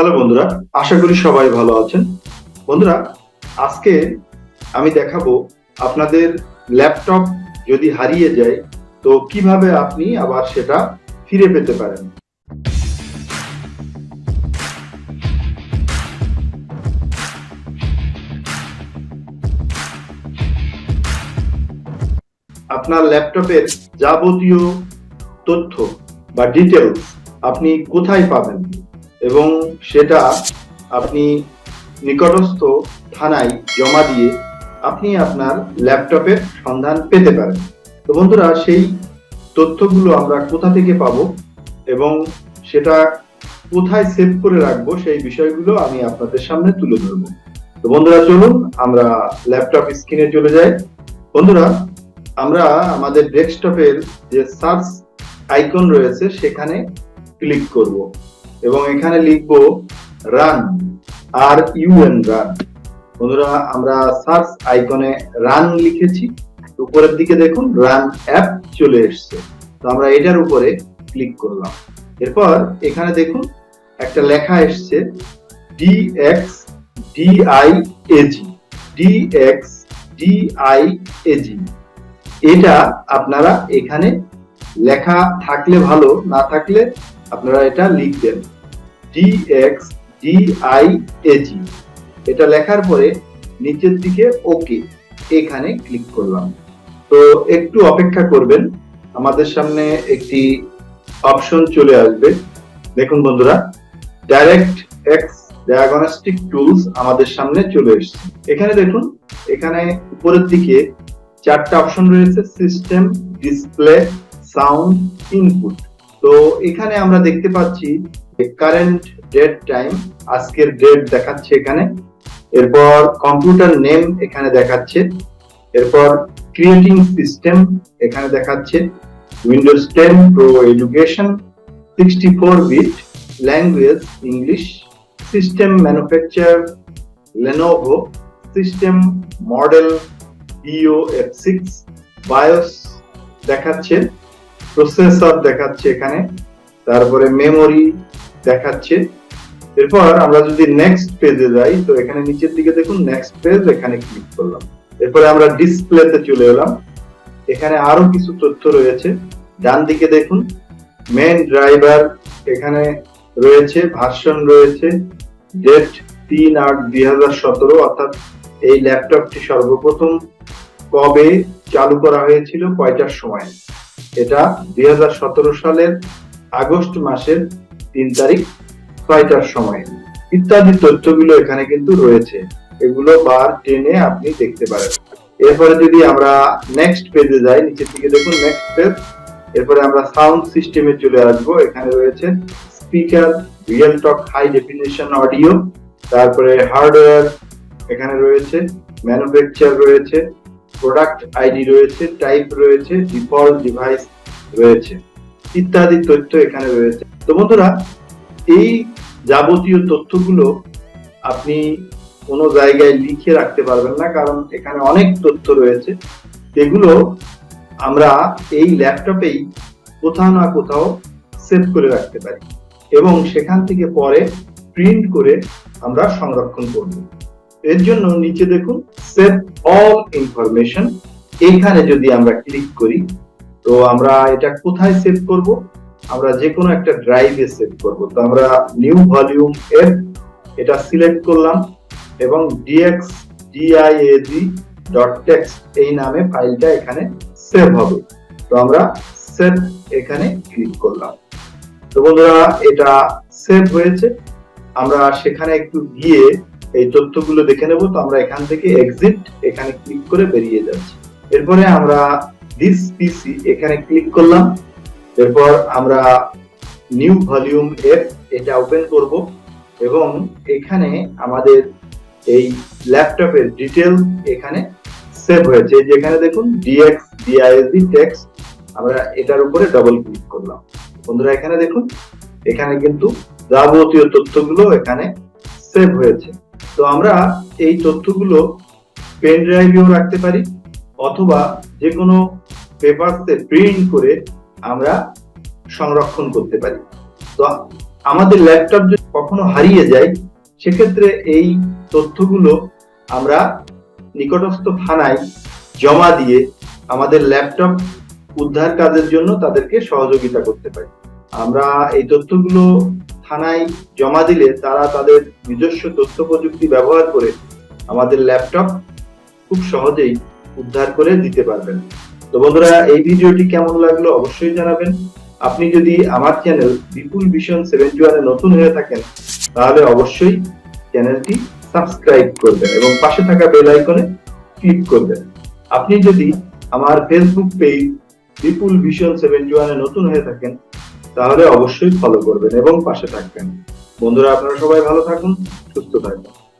Hello বন্ধুরা, আশা করি সবাই ভালো আছেন। বন্ধুরা, আজকে আমি দেখাবো আপনাদের ল্যাপটপ যদি হারিয়ে যায়, তো কীভাবে আপনি আবার সেটা ফিরে পেতে পারেন। আপনার ল্যাপটপের যাবতীয় তথ্য বা ডিটেলস আপনি কোথায় পাবেন? এবং সেটা আপনি নিকটস্থ থানায় জমা দিয়ে আপনি আপনার ল্যাপটপের সন্ধান পেতে পারেন। তো বন্ধুরা, সেই তথ্যগুলো আমরা কোথা থেকে পাবো এবং সেটা কোথায় সেভ করে রাখব সেই বিষয়গুলো আমি আপনাদের সামনে তুলে ধরবো। তো বন্ধুরা, চলুন আমরা ল্যাপটপ স্ক্রিনে চলে যাই। বন্ধুরা, আমরা আমাদের ডেস্কটপের যে সার্চ আইকন রয়েছে সেখানে ক্লিক করব। এবং এখানে লিখব রান আর ইউএন রান বন্ধুরা, আমরা সার্চ আইকনে রান লিখেছি। উপরের দিকে দেখুন রান অ্যাপ চলে এসছে। তো আমরা এটার উপরে ক্লিক করলাম। এরপর এখানে দেখুন, একটা লেখা এসছে DX DI AG DX DI AG এটা আপনারা এখানে লেখা থাকলে ভালো, না থাকলে আপনারা এটা লিখবেন। ডিএক্স ডিআই এজি এটা লেখার পরে নিচের দিকে ওকে এখানে ক্লিক করলাম। তো একটু অপেক্ষা করবেন। আমাদের সামনে একটি অপশন চলে আসবে। দেখুন বন্ধুরা ডাইরেক্ট এক্স ডায়াগনস্টিক টুলস আমাদের সামনে চলে এসেছে। এখানে দেখুন, এখানে উপরের দিকে চারটা অপশন রয়েছে সিস্টেম ডিসপ্লে সাউন্ড ইনপুট তো এখানে আমরা দেখতে পাচ্ছি কারেন্ট ডেট টাইম আজকের ডেট দেখাচ্ছে এখানে। এরপর কম্পিউটার নেম এখানে দেখাচ্ছে। এরপর ক্রিয়েটিং সিস্টেম এখানে দেখাচ্ছে। Windows ten pro education sixty four bit language English system manufacture Lenovo system model EO F six BIOS দেখাচ্ছে। প্রসেসর দেখাচ্ছে এখানে, তারপরে মেমোরি দেখাচ্ছে। এরপর আমরা যদি নেক্সট পেজে যাই, তো এখানে নিচের দিকে দেখুন নেক্সট পেজ এখানে ক্লিক করলাম। এরপরে আমরা ডিসপ্লেতে চলে এলাম। এখানে আরও কিছু তথ্য রয়েছে। ডান দিকে দেখুন মেন ড্রাইভার এখানে রয়েছে ভার্সন রয়েছে ডেট তিন আট দুই হাজার সতেরো, অর্থাৎ এই ল্যাপটপটি সর্বপ্রথম কবে চালু করা হয়েছিল? কয়টার সময়? এটা দুই হাজার সতেরো সালের আগস্ট মাসের তিন তারিখ, ছয়টার সময়। ইত্যাদি তথ্যগুলো এখানে কিন্তু রয়েছে। এগুলো বার টেনে আপনি দেখতে পারেন। এরপরে যদি আমরা নেক্সট পেজে যাই, নিচের দিকে দেখুন নেক্সট পেজ এরপরে আমরা সাউন্ড সিস্টেমে চলে আসব। এখানে রয়েছে speaker Realtek high definition audio তারপরে হার্ডওয়্যার এখানে রয়েছে ম্যানুফ্যাকচার রয়েছে প্রোডাক্ট আইডি রয়েছে টাইপ রয়েছে ডিফল্ট ডিভাইস রয়েছে, ইত্যাদি তথ্য এখানে রয়েছে। তো বন্ধুরা, এই যাবতীয় তথ্যগুলো আপনি কোনো জায়গায় লিখে রাখতে পারবেন না, কারণ এখানে অনেক তথ্য রয়েছে। এগুলো আমরা এই ল্যাপটপেই কোথাও না কোথাও সেভ করে রাখতে পারি এবং সেখান থেকে পরে প্রিন্ট করে আমরা সংরক্ষণ করব। এর জন্য নিচে দেখুন সেভ অল ইনফরমেশন এখানে যদি আমরা ক্লিক করি, তো আমরা এটা কোথায় সেভ করব? আমরা যে কোনো একটা ড্রাইভে সেভ করব। তো আমরা নিউ ভলিউম এফ এটা সিলেক্ট করলাম এবং ডিএক্স ডিআইএজি ডট টেক্সট এই নামে ফাইলটা এখানে সেভ হবে। তো আমরা সেভ এখানে ক্লিক করলাম। তো বন্ধুরা, এটা সেভ হয়েছে। আমরা সেখানে একটু গিয়ে এই তথ্যগুলো দেখে নেব, তো আমরা এখান থেকে এক্সিট এখানে ক্লিক করে বেরিয়ে যাচ্ছি। এরপরে আমরা দিস পিসি এখানে ক্লিক করলাম। এরপর আমরা নিউ ভলিউম এফ এটা ওপেন করব এবং এখানে আমাদের এই ল্যাপটপের ডিটেল এখানে সেভ হয়েছে। এই যে এখানে দেখুন ডিএক্স ডিআইএসডি টেক্সট আমরা এটার উপরে ডাবল ক্লিক করলাম। বন্ধুরা, এখানে দেখুন, এখানে কিন্তু যাবতীয় তথ্যগুলো এখানে সেভ হয়েছে। তো আমরা এই তথ্যগুলো পেন ড্রাইভেও রাখতে পারি, অথবা যে কোনো পেপারসে প্রিন্ট করে আমরা সংরক্ষণ করতে পারি। তো আমাদের ল্যাপটপ যদি কখনো হারিয়ে যায়, সেক্ষেত্রে এই তথ্যগুলো আমরা নিকটস্থ থানায় জমা দিয়ে আমাদের ল্যাপটপ উদ্ধার কাজের জন্য তাদেরকে সহযোগিতা করতে পারি। আমরা এই তথ্যগুলো থানায় জমা দিলে তারা তাদের নিজস্ব তথ্য প্রযুক্তি ব্যবহার করে আমাদের ল্যাপটপ খুব সহজেই উদ্ধার করে দিতে পারবেন। তো বন্ধুরা, এই ভিডিওটি কেমন লাগল অবশ্যই জানাবেন। আপনি যদি আমার চ্যানেল বিপুল ভিশন সেভেন্টি ওয়ানে নতুন হয়ে থাকেন, তাহলে অবশ্যই চ্যানেলটি সাবস্ক্রাইব করবেন এবং পাশে থাকা বেল আইকনে ক্লিক করবেন। আপনি যদি আমার Facebook page Bipul vision seventy ওয়ানে নতুন হয়ে থাকেন তাহলে অবশ্যই ফলো করবেন এবং পাশে থাকবেন। বন্ধুরা আপনারা সবাই ভালো থাকুন সুস্থ থাকুন।